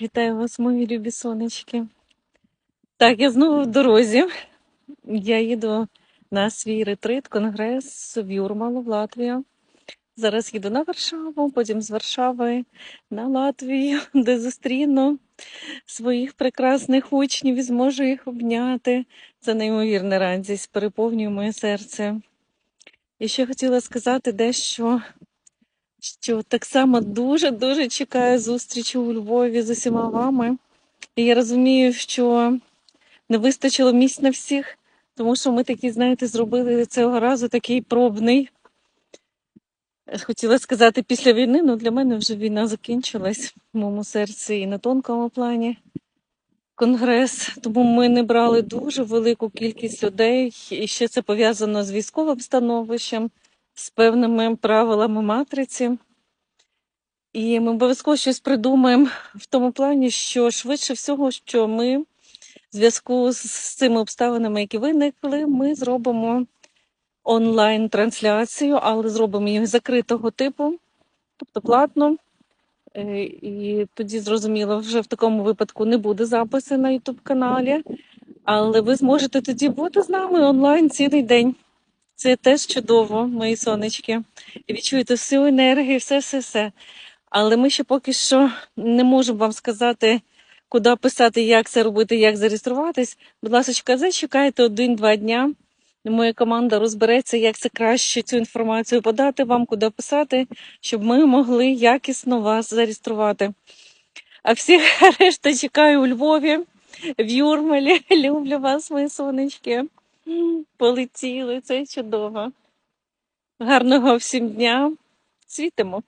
Вітаю вас, мої любі сонечки. Так, я знову в дорозі. Я їду на свій ретрит, конгрес в Юрмалу, в Латвію. Зараз їду на Варшаву, потім з Варшави на Латвію, де зустріну своїх прекрасних учнів і зможу їх обняти. Це неймовірна радість, переповнює моє серце. І ще хотіла сказати дещо, що так само дуже-дуже чекаю зустрічі у Львові з усіма вами. І я розумію, що не вистачило місць на всіх, тому що ми такі, знаєте, зробили цього разу такий пробний. Хотіла сказати після війни, але для мене вже війна закінчилась в моєму серці і на тонкому плані. Конгрес, тому ми не брали дуже велику кількість людей, і ще це пов'язано з військовим становищем, з певними правилами матриці. І ми обов'язково щось придумаємо в тому плані, що швидше всього, що ми в зв'язку з цими обставинами, які виникли, ми зробимо онлайн-трансляцію, але зробимо її закритого типу, тобто платно. Е, І тоді зрозуміло, вже в такому випадку не буде запису на YouTube каналі, але ви зможете тоді бути з нами онлайн цілий день. Це теж чудово, мої сонечки. Відчуєте всю енергію, все, все, все. Але ми ще поки що не можемо вам сказати, куди писати, як це робити, як зареєструватись. Будь ласка, зачекайте один-два дня. Моя команда розбереться, як це краще цю інформацію подати вам, куди писати, щоб ми могли якісно вас зареєструвати. А всіх решта чекаю у Львові, в Юрмалі. Люблю вас, мої сонечки. Полетіли, це чудово. Гарного всім дня. Світимо.